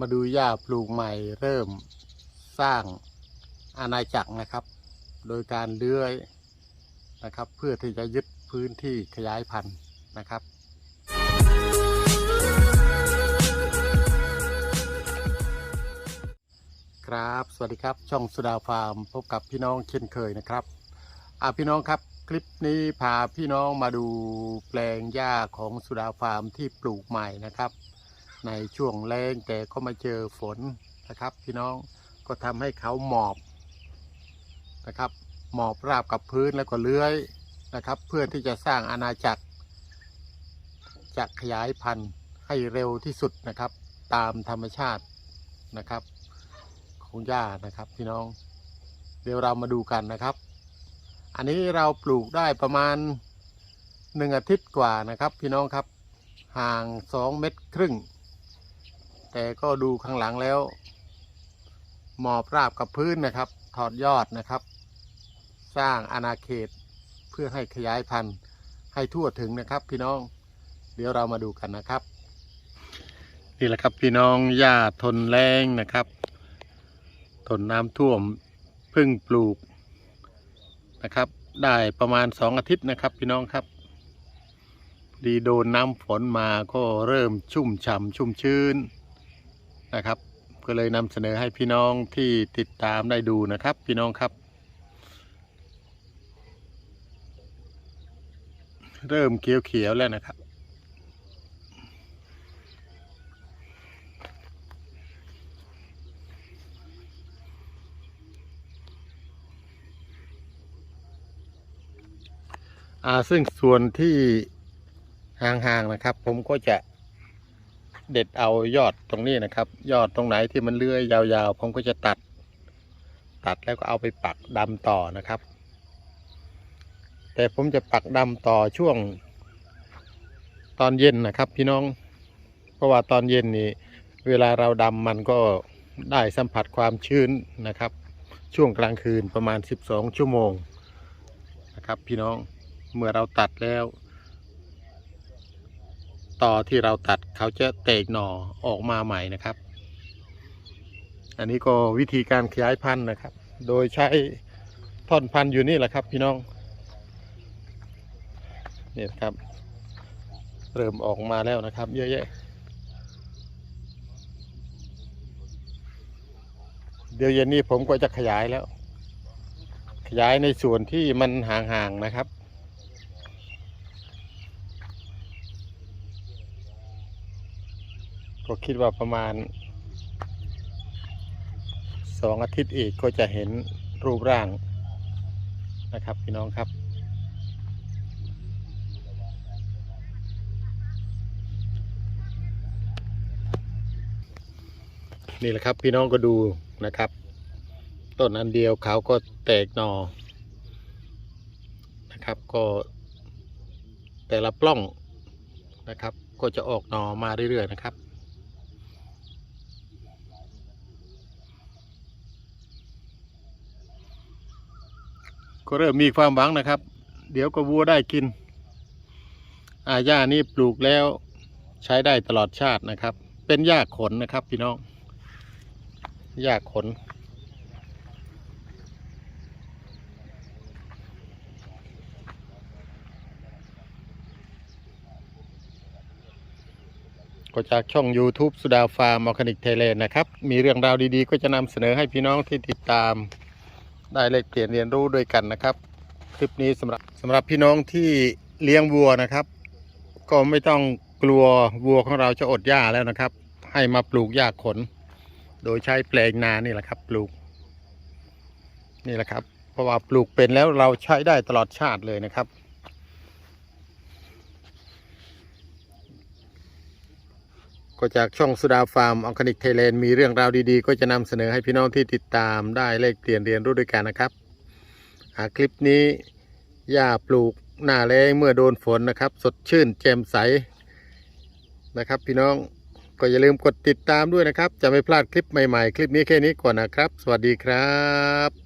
มาดูหญ้าปลูกใหม่เริ่มสร้างอาณาจักรนะครับ โดยการเลื้อยนะครับ เพื่อที่จะยึดพื้นที่ขยายพันธุ์นะครับ ครับสวัสดีครับช่องสุดาฟาร์มพบกับพี่น้องเช่นเคยนะครับอ่าพี่น้องครับคลิปนี้พาพี่น้องมาดูแปลงหญ้าของสุดาฟาร์มที่ปลูกใหม่นะครับ ในช่วงแรงแต่ก็มาเจอฝนนะครับ พี่น้องก็ทำให้เขาหมอบนะครับ หมอบราบกับพื้นแล้วก็เลื้อยนะครับ เพื่อที่จะสร้างอาณาจักรจะขยายพันธุ์ให้เร็วที่สุดนะครับ ตามธรรมชาตินะครับ ของหญ้านะครับพี่น้อง เดี๋ยวเรามาดูกันนะครับ อันนี้เราปลูกได้ประมาณหนึ่งอาทิตย์กว่านะครับ พี่น้องครับ ห่างสองเมตรครึ่ง แต่ก็ดูข้างหลังแล้ว หมอบราบกับพื้นนะครับ ถอดยอดนะครับ สร้างอาณาเขตเพื่อให้ขยายพันธุ์ให้ทั่วถึงนะครับ พี่น้อง เดี๋ยวเรามาดูกันนะครับ นี่แหละครับพี่น้องหญ้าทนแรงนะครับ ทนน้ำท่วมพึ่งปลูกนะครับ ได้ประมาณสองอาทิตย์นะครับ พี่น้องครับดีโดนน้ำฝนมาก็เริ่มชุ่มฉ่ำชุ่มชื้น นะครับ ก็เลยนำเสนอให้พี่น้องที่ติดตามได้ดูนะครับ พี่น้องครับ เริ่มเขียวๆแล้วนะครับอ่าซึ่งส่วนที่ห่างๆนะครับ ผมก็จะ เด็ดเอายอดตรงนี้นะครับ ยอดตรงไหนที่มันเลื่อยยาวๆผมก็จะตัด ตัดแล้วก็เอาไปปักดำต่อนะครับ แต่ผมจะปักดำต่อช่วง ตอนเย็นนะครับ พี่น้อง เพราะว่าตอนเย็นนี่เวลาเราดำมันก็ได้สัมผัสความชื้นนะครับ ช่วงกลางคืนประมาณ 12 ชั่วโมงนะครับ พี่น้องเมื่อเราตัดแล้ว ต่อที่เราตัดเขาจะเตกหน่อออกมาใหม่นะครับ อันนี้ก็วิธีการขยายพันธุ์นะครับ โดยใช้ท่อนพันธุ์อยู่นี่แหละครับพี่น้องเนี่นะครับ เริ่มออกมาแล้วนะครับ เยอะแยะเดี๋ยวเย็นนี้ผมก็จะขยายแล้ว ขยายในส่วนที่มันห่างๆนะครับ ก็คิดว่าประมาณสองอาทิตย์อีกก็จะเห็นรูปร่างนะครับพี่น้องครับ นี่แหละครับพี่น้องก็ดูนะครับต้นอันเดียวเขาก็แตกหนอนะครับก็แต่ละปล้องนะครับ ก็จะออกหนอมาเรื่อยๆนะครับ ก็เริ่มมีความหวังนะครับ เดี๋ยวก็วัวได้กิน อาหญ้านี้ปลูกแล้วใช้ได้ตลอดชาตินะครับ เป็นหญ้าขนนะครับ พี่น้องหญ้าขนก็จากช่อง YouTube สุดาฟาร์มออร์แกนิกไทยแลนด์นะครับ มีเรื่องราวดีๆ ก็จะนำเสนอให้พี่น้องที่ติดตาม ได้เลกเปลี่ยนเรียนรู้ด้วยกันนะครับ คลิปนี้สำหรับสำหรับพี่น้องที่เลี้ยงวัวนะครับ ก็ไม่ต้องกลัววัวของเราจะอดหญ้าแล้วนะครับ ให้มาปลูกหญ้าขน โดยใช้แปลงนานี่แหละครับ ปลูก นี่แหละครับ เพราะว่าปลูกเป็นแล้วเราใช้ได้ตลอดชาติเลยนะครับ ก็จากช่องสุดาฟาร์มออร์แกนิกไทยแลนด์มีเรื่องราวดีๆ ก็จะนำเสนอให้พี่น้องที่ติดตามได้เลขเปลี่ยนเรียนรู้ด้วยกันนะครับคลิปนี้หญ้าปลูกหน้าแรงเมื่อโดนฝนนะครับ สดชื่นแจ่มใสนะครับ พี่น้องก็อย่าลืมกดติดตามด้วยนะครับ จะไม่พลาดคลิปใหม่ๆ คลิปนี้แค่นี้ก่อนนะครับ สวัสดีครับ